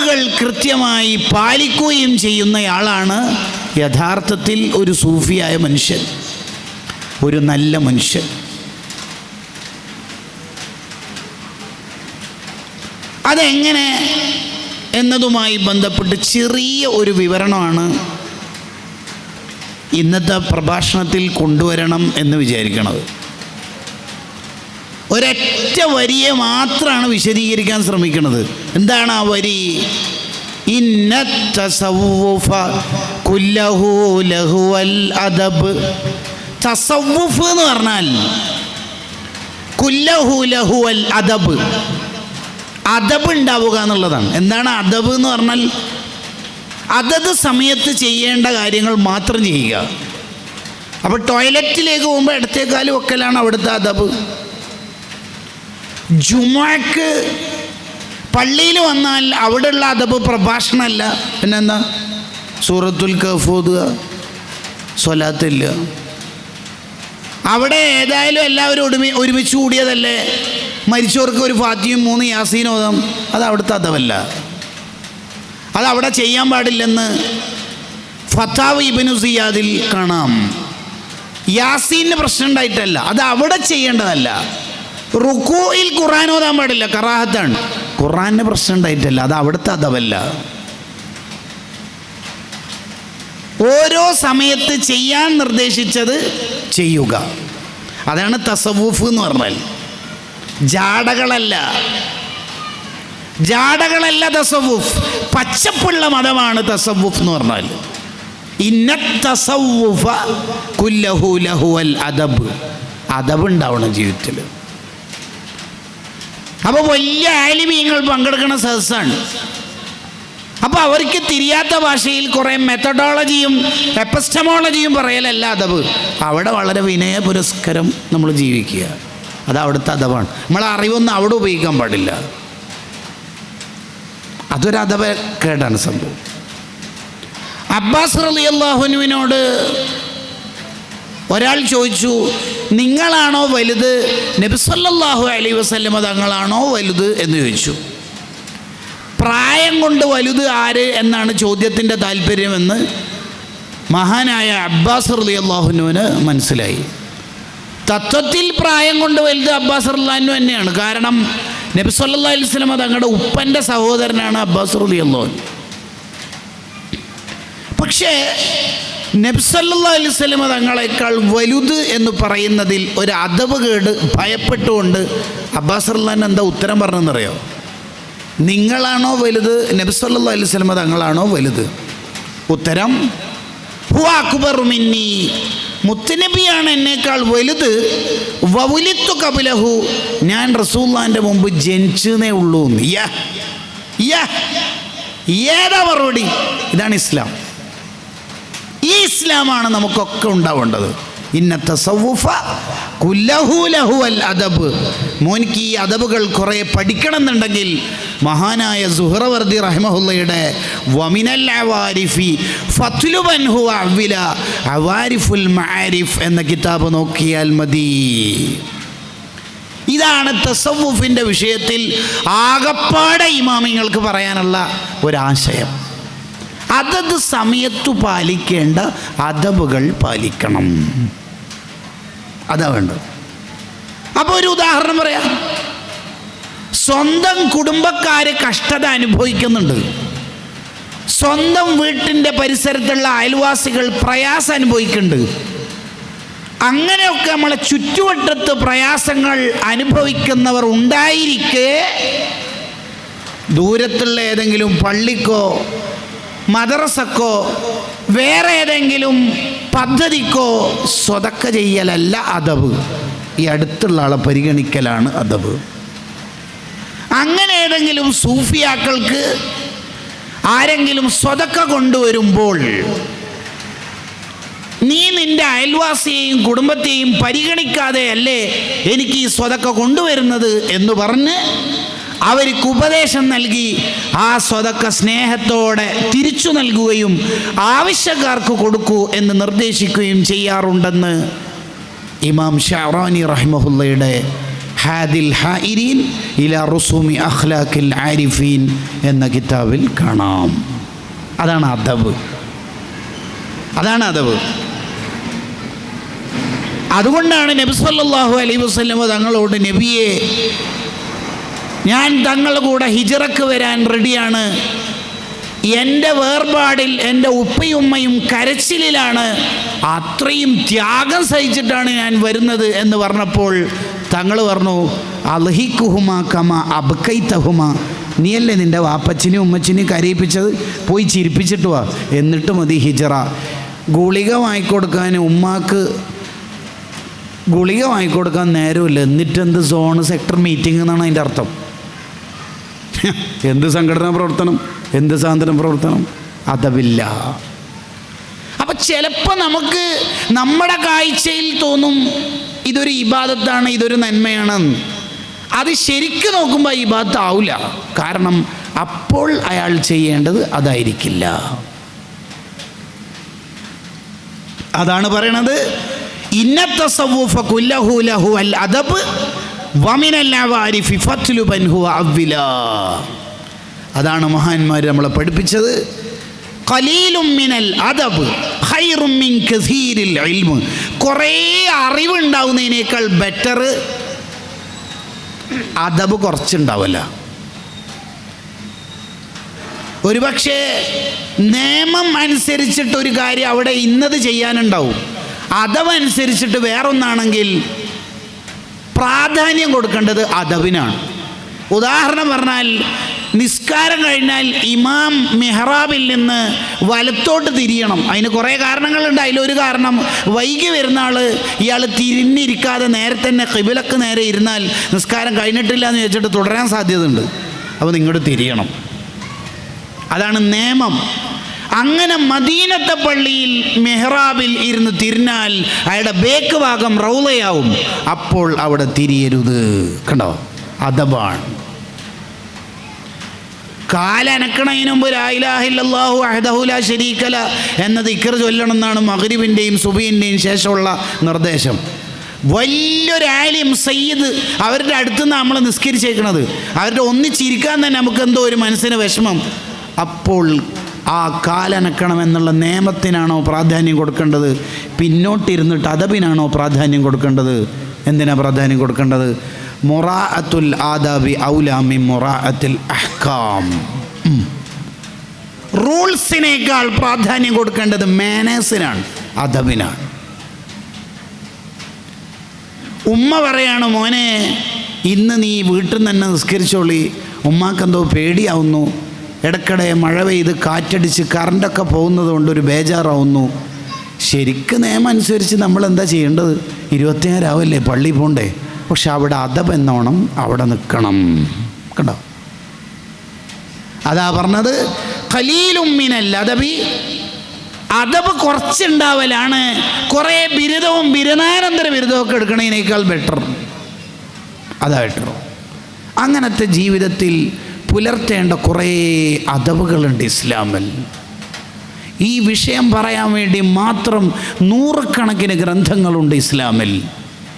കൾ കൃത്യമായി പാലിക്കുകയും ചെയ്യുന്നയാളാണ് യഥാർത്ഥത്തിൽ ഒരു സൂഫിയായ മനുഷ്യൻ ഒരു നല്ല മനുഷ്യൻ. അതെങ്ങനെ എന്നതുമായി ബന്ധപ്പെട്ട് ചെറിയ ഒരു വിവരണമാണ് ഇന്നത്തെ പ്രഭാഷണത്തിൽ കൊണ്ടുവരണം എന്ന് വിചാരിക്കണത്. ഒരൊറ്റ വരിയെ മാത്രമാണ് വിശദീകരിക്കാൻ ശ്രമിക്കുന്നത്. എന്താണ് ആ വരി? ഇന്ന തസവുഫ കുല്ലഹു ലഹുവൽ അദബ്. തസവ്വുഫ് എന്ന് പറഞ്ഞാൽ കുല്ലഹു ലഹുവൽ അദബ്. അദബ് ഉണ്ടാവുക എന്നുള്ളതാണ്. എന്താണ് അദബ് എന്ന് പറഞ്ഞാൽ? അതത് സമയത്ത് ചെയ്യേണ്ട കാര്യങ്ങൾ മാത്രം ചെയ്യുക. അപ്പോൾ ടോയ്ലറ്റിലേക്ക് പോകുമ്പോൾ ഇടത്തേക്കാലും ഒക്കലാണ് അവിടുത്തെ അദബ്. ജുമാക്ക് പള്ളിയിൽ വന്നാൽ അവിടെയുള്ള അദബ് പ്രഭാഷണമല്ല. പിന്നെന്താ? സൂറത്തുൽ കഫ് സ്വലാത്തില്ല. അവിടെ ഏതായാലും എല്ലാവരും ഒരുമി ഒരുമിച്ച് കൂടിയതല്ലേ? മരിച്ചവർക്ക് ഒരു ഫാത്തിയും മൂന്ന് യാസീനും ഓതാം. അത് അവിടുത്തെ അതവല്ല അത് അവിടെ ചെയ്യാൻ പാടില്ലെന്ന് ഫത്താവ് ഇബിനു സിയാദിൽ കാണാം. യാസീന് പ്രശ്നം ഉണ്ടായിട്ടല്ല. അത് അവിടെ ചെയ്യേണ്ടതല്ല. റുക്കോയിൽ ഖുറാൻ ഓതാൻ പാടില്ല കറാഹത്താണ്. ഖുറാന് പ്രശ്നം ഉണ്ടായിട്ടല്ല അത് അവിടുത്തെ അതവല്ല ഓരോ സമയത്ത് ചെയ്യാൻ നിർദ്ദേശിച്ചത് ചെയ്യുക. അതാണ് തസവൂഫ് എന്ന് പറഞ്ഞാൽ. ജാടകളല്ല. ജാടകളല്ല തസവൂഫ്. പച്ചപ്പുള്ള മതമാണ് തസവൂഫ് എന്ന് പറഞ്ഞാൽ. ഇന്ന തസവൂഫ കുല്ലഹു ലഹുവൽ അദബ്. അദബ് ഉണ്ടാവണം ജീവിതത്തിൽ അപ്പോൾ വലിയ ആലിമീങ്ങൾ പങ്കെടുക്കുന്ന സദസ്സാണ്. അപ്പോൾ അവർക്ക് തിരിയാത്ത ഭാഷയിൽ കുറേ മെത്തഡോളജിയും എപ്പസ്റ്റമോളജിയും പറയലല്ല അതവ് അവിടെ വളരെ വിനയ പുരസ്കരം നമ്മൾ ജീവിക്കുക. അത് അവിടുത്തെ അതവാണ് നമ്മളെ അറിവൊന്നും അവിടെ ഉപയോഗിക്കാൻ പാടില്ല. അതൊരു അതവ കേടാണ് സംഭവം. അബ്ബാസ് റലി അള്ളാഹുനുവിനോട് ഒരാൾ ചോദിച്ചു നിങ്ങളാണോ വലുത്? നബിസല്ലാഹു അലൈ വസല്ലമ തങ്ങളാണോ വലുത് എന്ന് ചോദിച്ചു. പ്രായം കൊണ്ട് വലുത് ആര് എന്നാണ് ചോദ്യത്തിന്റെ താല്പര്യമെന്ന് മഹാനായ അബ്ബാസ് റലി അള്ളാഹുനുവിന് മനസ്സിലായി. തത്വത്തിൽ പ്രായം കൊണ്ട് വലുത് അബ്ബാസ് റല്ലാഹു തന്നെയാണ്. കാരണം നബി അലിസ്ലമ തങ്ങളുടെ ഉപ്പന്റെ സഹോദരനാണ് അബ്ബാസ് റലി അള്ളാഹു പക്ഷേ നബ്സല്ലാ തങ്ങളെക്കാൾ വലുത് എന്ന് പറയുന്നതിൽ ഒരു അതവ് കേട് ഭയപ്പെട്ടുകൊണ്ട് അബ്ബാസ് അള്ളാൻ എന്താ ഉത്തരം പറഞ്ഞെന്നറിയോ നിങ്ങളാണോ വലുത്? നബ്സല്ലാ അലൈഹി സ്വലമ തങ്ങളാണോ വലുത്? ഉത്തരം ഹുവ അക്ബർ മിന്നി. മുത്തനബിയാണ് എന്നേക്കാൾ വലുത്. വവുലിത്തു കപിലഹു ഞാൻ റസൂല്ലാന്റെ മുമ്പ് ജനിച്ചതേ ഉള്ളൂ. യാ യാ ഏതാ മറുപടി? ഇതാണ് ഇസ്ലാം. ഈ ഇസ്ലാമാണ് നമുക്കൊക്കെ ഉണ്ടാവേണ്ടത്. ഇന്നത്തെ സൗഫ കുല്ലഹുലഹുവൽ അദബ്. മോനിക്ക് ഈ അദബുകൾ കുറേ പഠിക്കണം എന്നുണ്ടെങ്കിൽ മഹാനായ സുഹറവർദി റഹ്മഹുല്ലയുടെ വമിനൽ അവാരിഫി ഫത്ലുബൻഹു അവ്വില അവാരിഫുൽ മാരിഫ് എന്ന കിതാബ് നോക്കിയാൽ മതി. ഇതാണ് തസവുഫിന്റെ വിഷയത്തിൽ ആകപ്പാടെ ഇമാമിങ്ങൾക്ക് പറയാനുള്ള ഒരാശയം. അതത് സമയത്തു പാലിക്കേണ്ട അതബുകൾ പാലിക്കണം. അതാ വേണ്ടത്. അപ്പോൾ ഒരു ഉദാഹരണം പറയാം. സ്വന്തം കുടുംബക്കാരെ കഷ്ടത അനുഭവിക്കുന്നുണ്ട്. സ്വന്തം വീട്ടിന്റെ പരിസരത്തുള്ള അയൽവാസികൾ പ്രയാസം അനുഭവിക്കുന്നുണ്ട്. അങ്ങനെയൊക്കെ നമ്മളെ ചുറ്റുവട്ടത്ത് പ്രയാസങ്ങൾ അനുഭവിക്കുന്നവർ ഉണ്ടായിരിക്കെ ദൂരത്തുള്ള ഏതെങ്കിലും പള്ളിക്കോ മദ്രസക്കോ വേറെ ഏതെങ്കിലും പദ്ധതിക്കോ സ്വതക്ക ചെയ്യലല്ല അതവ് ഈ അടുത്തുള്ള ആളെ പരിഗണിക്കലാണ് അതവ് അങ്ങനെ ഏതെങ്കിലും സൂഫിയാക്കൾക്ക് ആരെങ്കിലും സ്വതക്ക കൊണ്ടുവരുമ്പോൾ നീ നിന്റെ അയൽവാസിയെയും കുടുംബത്തെയും പരിഗണിക്കാതെ അല്ലേ എനിക്ക് ഈ സ്വതക്ക കൊണ്ടുവരുന്നത് എന്ന് പറഞ്ഞ് അവർക്ക് ഉപദേശം നൽകി ആ സ്വതക്ക സ്നേഹത്തോടെ തിരിച്ചു നൽകുകയും ആവശ്യക്കാർക്ക് കൊടുക്കൂ എന്ന് നിർദ്ദേശിക്കുകയും ചെയ്യാറുണ്ടെന്ന് ഇമാം ഷാറാനി റഹ്മഹുല്ലയുടെ ഹാദിൽ ഹായിരീൻ ഇല റുസൂമി അഖ്ലാഖിൽ ആരിഫീൻ എന്ന കിതാബിൽ കാണാം. അതാണ് അദബ്. അതാണ് അദബ്. അതുകൊണ്ടാണ് നബി സല്ലല്ലാഹു അലൈഹി വസല്ലം തങ്ങളോട് നബിയെ ഞാൻ തങ്ങളുടെ കൂടെ ഹിജറക്ക് വരാൻ റെഡിയാണ്. എന്റെ വേർപാടിൽ എന്റെ ഉപ്പയും ഉമ്മയും കരച്ചിലിലാണ് അത്രയും ത്യാഗം സഹിച്ചിട്ടാണ് ഞാൻ വരുന്നത് എന്ന് പറഞ്ഞപ്പോൾ തങ്ങൾ പറഞ്ഞു അൽഹിക്കുഹുമ കമ അബ്കൈത്തഹുമ നീയല്ലേ നിന്റെ വാപ്പച്ചിനെയും ഉമ്മച്ചിനെയും കരയിപ്പിച്ചത്? പോയി ചിരിപ്പിച്ചിട്ട് വാ എന്നിട്ട് മതി ഹിജറ. ഗുളിക വാങ്ങിക്കൊടുക്കാൻ ഉമ്മാക്ക് ഗുളിക വാങ്ങിക്കൊടുക്കാൻ നേരമില്ല. എന്നിട്ടെന്ത് സോൺ സെക്ടർ മീറ്റിംഗ് എന്നാണ് അതിന്റെ അർത്ഥം. എന്ത് സംഘടനാ പ്രവർത്തനം? എന്ത് സാന്ത്വന പ്രവർത്തനം? അതവില്ല. അപ്പം ചിലപ്പോൾ നമുക്ക് നമ്മുടെ കാഴ്ചയിൽ തോന്നും ഇതൊരു ഇബാദത്താണ് ഇതൊരു നന്മയാണെന്ന് അത് ശരിക്കും നോക്കുമ്പോൾ ഇബാദത്ത് ആവില്ല കാരണം അപ്പോൾ അയാൾ ചെയ്യേണ്ടത് അതായിരിക്കില്ല. അതാണ് പറയണത്. ഇന്നത്തെ സവൂഫ കുല്ലഹു ലഹു അൽ അദബ് അതാണ് മഹാന്മാർ നമ്മളെ പഠിപ്പിച്ചത്. ഖലീലും മിനൽ അദബ് കസീരിൽ കുറേ അറിവുണ്ടാവുന്നതിനേക്കാൾ ബെറ്റർ അദബ് കുറച്ചുണ്ടാവില്ല. ഒരുപക്ഷെ നിയമം അനുസരിച്ചിട്ട് ഒരു കാര്യം അവിടെ ഇന്നത് ചെയ്യാനുണ്ടാവും. അതവനുസരിച്ചിട്ട് വേറൊന്നാണെങ്കിൽ പ്രാധാന്യം കൊടുക്കേണ്ടത് അദബിനാണ്. ഉദാഹരണം പറഞ്ഞാൽ നിസ്കാരം കഴിഞ്ഞാൽ ഇമാം മെഹ്റാബിൽ നിന്ന് വലത്തോട്ട് തിരിയണം. അതിന് കുറേ കാരണങ്ങളുണ്ട്. അതിലൊരു കാരണം വൈകി വരുന്ന ആൾ ഇയാൾ തിരിഞ്ഞിരിക്കാതെ നേരെ തന്നെ കിബിലക്ക് നേരെ ഇരുന്നാൽ നിസ്കാരം കഴിഞ്ഞിട്ടില്ല എന്ന് വെച്ചിട്ട് തുടരാൻ സാധ്യതയുണ്ട്. അപ്പോൾ നിങ്ങോട്ട് തിരിയണം. അതാണ് നിയമം. അങ്ങനെ മദീനത്തെ പള്ളിയിൽ മെഹ്റാബിൽ ഇരുന്ന് തിരിഞ്ഞാൽ അയാളുടെ ബേക്ക് ഭാഗം റൗലയാവും അപ്പോൾ അവിടെ തിരിയരുത്. കണ്ടോ? അദബാണ് കാലനക്കണതിന് മുമ്പ് ലായിലാഹില്ലാഹു അഹദഹുല ശരീക്കല എന്നത് ഇക്കർ ചൊല്ലണം എന്നാണ് മകരിബിന്റെയും സുബീന്റെയും ശേഷമുള്ള നിർദ്ദേശം. വലിയൊരു ആലിം സയ്യിദ് അവരുടെ അടുത്തുനിന്ന് നമ്മൾ നിസ്കരിച്ചേക്കണത്. അവരുടെ ഒന്നിച്ചിരിക്കാൻ തന്നെ നമുക്ക് എന്തോ ഒരു മനസ്സിന് വിഷമം. അപ്പോൾ ആ കാലനക്കണമെന്നുള്ള നിയമത്തിനാണോ പ്രാധാന്യം കൊടുക്കേണ്ടത്? പിന്നോട്ടിരുന്നിട്ട് അദബിനാണോ പ്രാധാന്യം കൊടുക്കേണ്ടത്? എന്തിനാണ് പ്രാധാന്യം കൊടുക്കേണ്ടത്? മൊറാ അത്തുൽ ആദാബി ഔലാമി മൊറാ അത്തുൽ അഹ്കാം. റൂൾസിനേക്കാൾ പ്രാധാന്യം കൊടുക്കേണ്ടത് മാനേഴ്സിനാണ് അതബിനാണ്. ഉമ്മ പറയാണ് മോനെ ഇന്ന് നീ വീട്ടിൽ നിന്ന് തന്നെ നിസ്കരിച്ചോളി ഉമ്മാക്കെന്തോ പേടിയാവുന്നു. ഇടയ്ക്കിടെ മഴ പെയ്ത് കാറ്റടിച്ച് കറണ്ടൊക്കെ പോകുന്നത് കൊണ്ട് ഒരു ബേജാറാവുന്നു. ശരിക്കും നിയമം അനുസരിച്ച് നമ്മൾ എന്താ ചെയ്യേണ്ടത്? ഇരുപത്തിയാറാവല്ലേ പള്ളി പോണ്ടേ? പക്ഷെ അവിടെ അതബ് എന്നോണം അവിടെ നിൽക്കണം. കണ്ടോ? അതാ പറഞ്ഞത് ഖലീലും മിനൽ അദബി അതബ് കുറച്ചുണ്ടാവലാണ്. കുറേ ബിരുദവും ബിരുദാനന്തര ബിരുദവും ഒക്കെ എടുക്കണതിനേക്കാൾ ബെറ്റർ അതാ ബെറ്റർ അങ്ങനത്തെ ജീവിതത്തിൽ പുലർത്തേണ്ട കുറേ അതവുകളുണ്ട് ഇസ്ലാമിൽ. ഈ വിഷയം പറയാൻ വേണ്ടി മാത്രം നൂറുകണക്കിന് ഗ്രന്ഥങ്ങളുണ്ട് ഇസ്ലാമിൽ.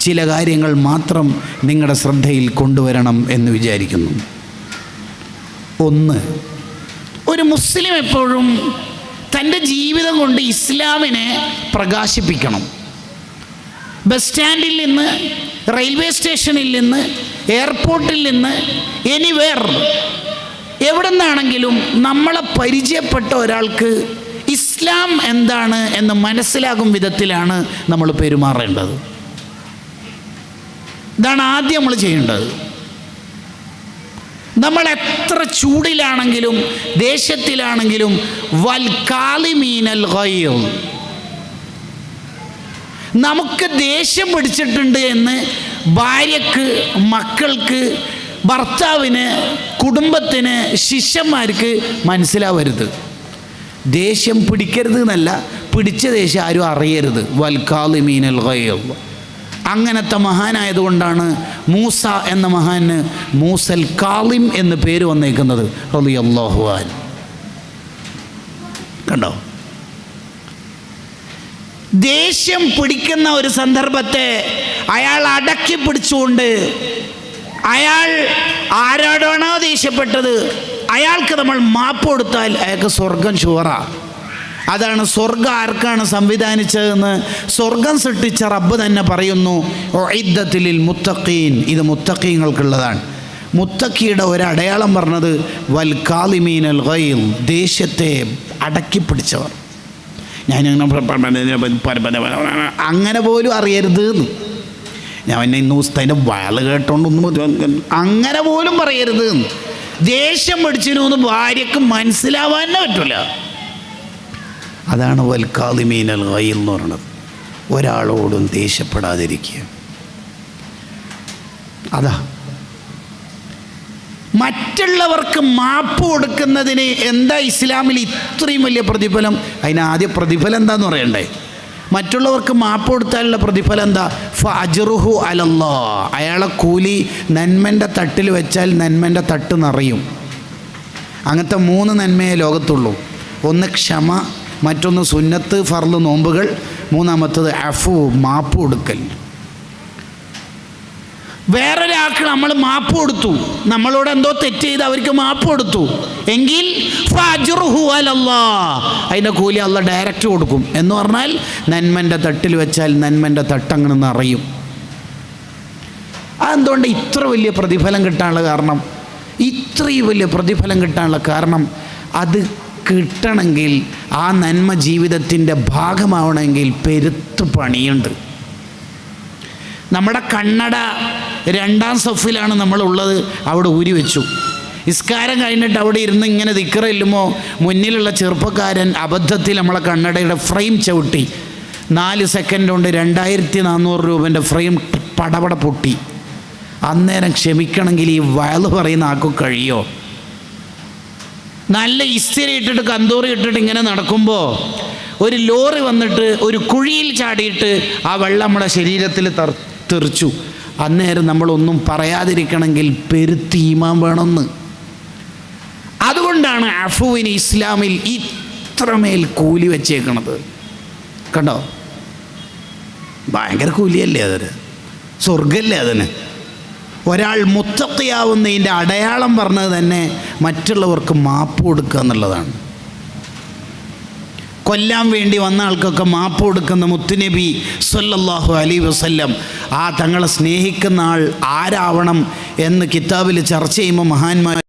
ചില കാര്യങ്ങൾ മാത്രം നിങ്ങളുടെ ശ്രദ്ധയിൽ കൊണ്ടുവരണം എന്ന് വിചാരിക്കുന്നു. ഒന്ന് ഒരു മുസ്ലിം എപ്പോഴും തന്റെ ജീവിതം കൊണ്ട് ഇസ്ലാമിനെ പ്രകാശിപ്പിക്കണം. ബസ് സ്റ്റാൻഡിൽ നിന്ന് റെയിൽവേ സ്റ്റേഷനിൽ നിന്ന് എയർപോർട്ടിൽ നിന്ന് എനിവേർ എവിടെ നിന്നാണെങ്കിലും നമ്മളെ പരിചയപ്പെട്ട ഒരാൾക്ക് ഇസ്ലാം എന്താണ് എന്ന് മനസ്സിലാകും വിധത്തിലാണ് നമ്മൾ പെരുമാറേണ്ടത്. ഇതാണ് ആദ്യം നമ്മൾ ചെയ്യേണ്ടത്. നമ്മൾ എത്ര ചൂടിലാണെങ്കിലും ദേഷ്യത്തിലാണെങ്കിലും വൽ കാലിമീനൽ ഗൈർ നമുക്ക് ദേഷ്യം പിടിച്ചിട്ടുണ്ട് എന്ന് ഭാര്യക്ക് മക്കൾക്ക് ഭർത്താവിന് കുടുംബത്തിന് ശിഷ്യന്മാർക്ക് മനസ്സിലാവരുത്. ദേഷ്യം പിടിക്കരുത് എന്നല്ല പിടിച്ച ദേഷ്യം ആരും അറിയരുത്. വൽക്കാലിമീനൽ ഗൈർ. അങ്ങനത്തെ മഹാനായതുകൊണ്ടാണ് മൂസ എന്ന മഹാന് മൂസൽ കാളിം എന്ന് പേര് വന്നേക്കുന്നത്. റളിയല്ലാഹുവാൻ കണ്ടോ? ദേഷ്യം പിടിക്കുന്ന ഒരു സന്ദർഭത്തെ അയാൾ അടക്കി പിടിച്ചുകൊണ്ട് അയാൾ ആരോടാണോ ദേഷ്യപ്പെട്ടത്? അയാൾക്ക് നമ്മൾ മാപ്പ് കൊടുത്താൽ അയാൾക്ക് സ്വർഗം ഷുവറ. അതാണ് സ്വർഗം ആർക്കാണ് സംവിധാനിച്ചതെന്ന് സ്വർഗം സൃഷ്ടിച്ച റബ്ബ് തന്നെ പറയുന്നു ഒഇദ്ദത്തിലിൽ മുത്തക്കീൻ ഇത് മുത്തക്കീങ്ങൾക്കുള്ളതാണ് മുത്തക്കിയുടെ ഒരടയാളം പറഞ്ഞത് വൽ കാലിമീൻ അൽ ഗൈൽ. ദേഷ്യത്തെ അടക്കി ഞാനിങ്ങനെ അങ്ങനെ പോലും അറിയരുത് എന്ന് ഞാൻ എന്നെ ഇന്ന് ഉസ്താദിന്റെ വയൽ കേട്ടോണ്ടൊന്നും അങ്ങനെ പോലും പറയരുത് എന്ന്. ദേഷ്യം പിടിച്ചിനു എന്ന് ഭാര്യക്ക് മനസ്സിലാവാൻ തന്നെ പറ്റില്ല അതാണ് വൽക്കാലിമീനൽ ഗൈൽ എന്ന് പറയുന്നത്. ഒരാളോടും ദേഷ്യപ്പെടാതിരിക്കുക. അതാ. മറ്റുള്ളവർക്ക് മാപ്പ് കൊടുക്കുന്നതിന് എന്താ ഇസ്ലാമിൽ ഇത്രയും വലിയ പ്രതിഫലം? അതിന് ആദ്യ പ്രതിഫലം എന്താന്ന് പറയണ്ടേ? മറ്റുള്ളവർക്ക് മാപ്പ് കൊടുത്താലുള്ള പ്രതിഫലം എന്താ? ഫജറുഹു അലല്ലോ. അയാളെ കൂലി നന്മന്റെ തട്ടിൽ വെച്ചാൽ നന്മന്റെ തട്ട് നിറയും. അങ്ങനത്തെ മൂന്ന് നന്മയെ ലോകത്തുള്ളൂ. ഒന്ന് ക്ഷമ മറ്റൊന്ന് സുന്നത്ത് ഫർൾ നോമ്പുകൾ മൂന്നാമത്തത് അഫു മാപ്പ് കൊടുക്കൽ. വേറൊരാൾക്ക് നമ്മൾ മാപ്പ് കൊടുത്തു. നമ്മളോട് എന്തോ തെറ്റ് ചെയ്ത് അവർക്ക് മാപ്പ് കൊടുത്തു. എങ്കിൽ. അതിന്റെ കൂലി അല്ല ഡയറക്റ്റ് കൊടുക്കും. എന്ന് പറഞ്ഞാൽ നന്മന്റെ തട്ടിൽ വെച്ചാൽ നന്മന്റെ തട്ടങ്ങനെ നിറയും. അതെന്തുകൊണ്ട് ഇത്ര വലിയ പ്രതിഫലം കിട്ടാനുള്ള കാരണം? ഇത്രയും വലിയ പ്രതിഫലം കിട്ടാനുള്ള കാരണം അത് കിട്ടണമെങ്കിൽ ആ നന്മ ജീവിതത്തിന്റെ ഭാഗമാവണമെങ്കിൽ പെരുത്ത് പണിയുണ്ട്. നമ്മുടെ കണ്ണട രണ്ടാം സഫിലാണ് നമ്മളുള്ളത്. അവിടെ ഊരി വെച്ചു. നിസ്കാരം കഴിഞ്ഞിട്ട് അവിടെ ഇരുന്ന് ഇങ്ങനെ ദിക്കറില്ലുമോ മുന്നിലുള്ള ചെറുപ്പക്കാരൻ അബദ്ധത്തിൽ നമ്മളെ കണ്ണടയുടെ ഫ്രെയിം ചവിട്ടി. നാല് സെക്കൻഡ് കൊണ്ട് രണ്ടായിരത്തി നാനൂറ് രൂപന്റെ ഫ്രെയിം പടപട പൊട്ടി. അന്നേരം ക്ഷമിക്കണമെങ്കിൽ ഈ വയൽ പറയുന്ന ആക്കും കഴിയോ? നല്ല ഇസ്തിരി ഇട്ടിട്ട് കന്തൂറി ഇട്ടിട്ട് ഇങ്ങനെ നടക്കുമ്പോൾ ഒരു ലോറി വന്നിട്ട് ഒരു കുഴിയിൽ ചാടിയിട്ട് ആ വെള്ളം നമ്മുടെ ശരീരത്തിൽ തെറിച്ചു. അന്നേരം നമ്മളൊന്നും പറയാതിരിക്കണമെങ്കിൽ പെരുത്തി ഈമാൻ വേണമെന്ന്. അതുകൊണ്ടാണ് അഫുവിന് ഇസ്ലാമിൽ ഇത്രമേൽ കൂലി വെച്ചേക്കണത്. കണ്ടോ? ഭയങ്കര കൂലിയല്ലേ അതിന് സ്വർഗല്ലേ അതിന്? ഒരാൾ മുത്തത്തിയാവുന്നതിന്റെ അടയാളം പറഞ്ഞത് തന്നെ മറ്റുള്ളവർക്ക് മാപ്പ് കൊടുക്കുക എന്നുള്ളതാണ്. കൊല്ലാൻ വേണ്ടി വന്ന ആൾക്കൊക്കെ മാപ്പ് കൊടുക്കുന്ന മുത്തുനബി സല്ലല്ലാഹു അലൈ വസല്ലം ആ തങ്ങളെ സ്നേഹിക്കുന്ന ആൾ ആരാവണം എന്ന് കിതാബിൽ ചർച്ച ചെയ്യുമ്പോൾ മഹാന്മാർ